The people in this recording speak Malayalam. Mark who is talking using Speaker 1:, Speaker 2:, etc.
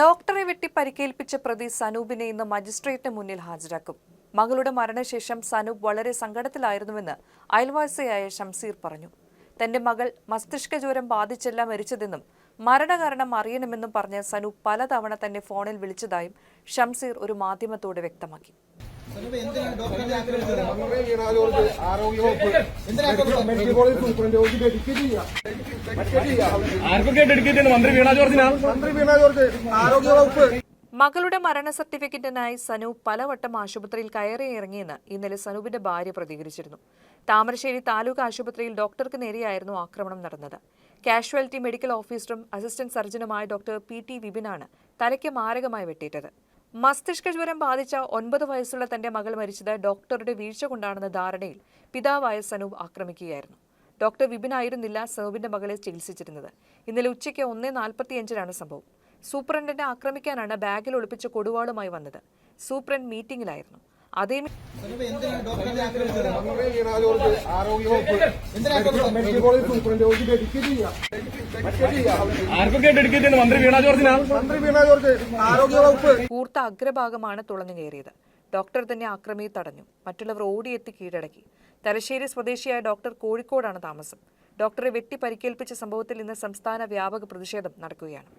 Speaker 1: ഡോക്ടറെ വെട്ടി പരിക്കേൽപ്പിച്ച പ്രതി സനൂപിനെ ഇന്ന് മജിസ്ട്രേറ്റിന് മുന്നിൽ ഹാജരാക്കും. മകളുടെ മരണശേഷം സനൂപ് വളരെ സങ്കടത്തിലായിരുന്നുവെന്ന് അയൽവാസിയായ ഷംസീർ പറഞ്ഞു. തന്റെ മകൾ മസ്തിഷ്ക ജ്വരം ബാധിച്ചല്ല മരിച്ചതെന്നും മരണകാരണം അറിയണമെന്നും പറഞ്ഞ് സനൂപ് പലതവണ തന്നെ ഫോണിൽ വിളിച്ചതായും ഷംസീർ ഒരു മാധ്യമത്തോട് വ്യക്തമാക്കി.
Speaker 2: ആർക്കൊക്കെ ഡെഡിക്കേറ്റ് മന്ത്രി വീണ ജോർജിനാണ്
Speaker 3: മന്ത്രി വീണ ജോർജ് ആരോഗ്യവകുപ്പ്
Speaker 1: മകളുടെ മരണ സർട്ടിഫിക്കറ്റിനായി സനൂപ് പലവട്ടം ആശുപത്രിയിൽ കയറി ഇറങ്ങിയെന്ന് ഇന്നലെ സനൂപിന്റെ ഭാര്യ പ്രതികരിച്ചിരുന്നു. താമരശ്ശേരി താലൂക്ക് ആശുപത്രിയിൽ ഡോക്ടർക്ക് നേരെയായിരുന്നു ആക്രമണം നടന്നത്. കാഷ്വാലിറ്റി മെഡിക്കൽ ഓഫീസറും അസിസ്റ്റന്റ് സർജനുമായ ഡോക്ടർ പി ടി വിപിനാണ് തലയ്ക്ക് മാരകമായി വെട്ടേറ്റത് മസ്തിഷ്ക ജ്വരം ബാധിച്ച ഒൻപത് വയസ്സുള്ള തന്റെ മകൾ മരിച്ചത് ഡോക്ടറുടെ വീഴ്ച കൊണ്ടാണെന്ന ധാരണയിൽ പിതാവായ സനൂപ് ആക്രമിക്കുകയായിരുന്നു. ഡോക്ടർ വിപിനായിരുന്നില്ല സനൂപിന്റെ മകളെ ചികിത്സിച്ചിരുന്നത്. ഇന്നലെ ഉച്ചയ്ക്ക് ഒന്നേ നാൽപ്പത്തിയഞ്ചിനാണ് സംഭവം. സൂപ്രണ്ടിനെ ആക്രമിക്കാനാണ് ബാഗിൽ ഒളിപ്പിച്ച കൊടുവാളുമായി വന്നത്. സൂപ്രണ്ട് മീറ്റിംഗിലായിരുന്നു. അതേ കൂർത്ത അഗ്രഭാഗമാണ് തുളഞ്ഞു കയറിയത്. ഡോക്ടർ തന്നെ ആക്രമിയെ തടഞ്ഞു. മറ്റുള്ളവർ ഓടിയെത്തി കീഴടക്കി. തലശ്ശേരി സ്വദേശിയായ ഡോക്ടർ കോഴിക്കോടാണ് താമസം. ഡോക്ടറെ വെട്ടി പരിക്കേൽപ്പിച്ച സംഭവത്തിൽ ഇന്ന് സംസ്ഥാന വ്യാപക പ്രതിഷേധം നടക്കുകയാണ്.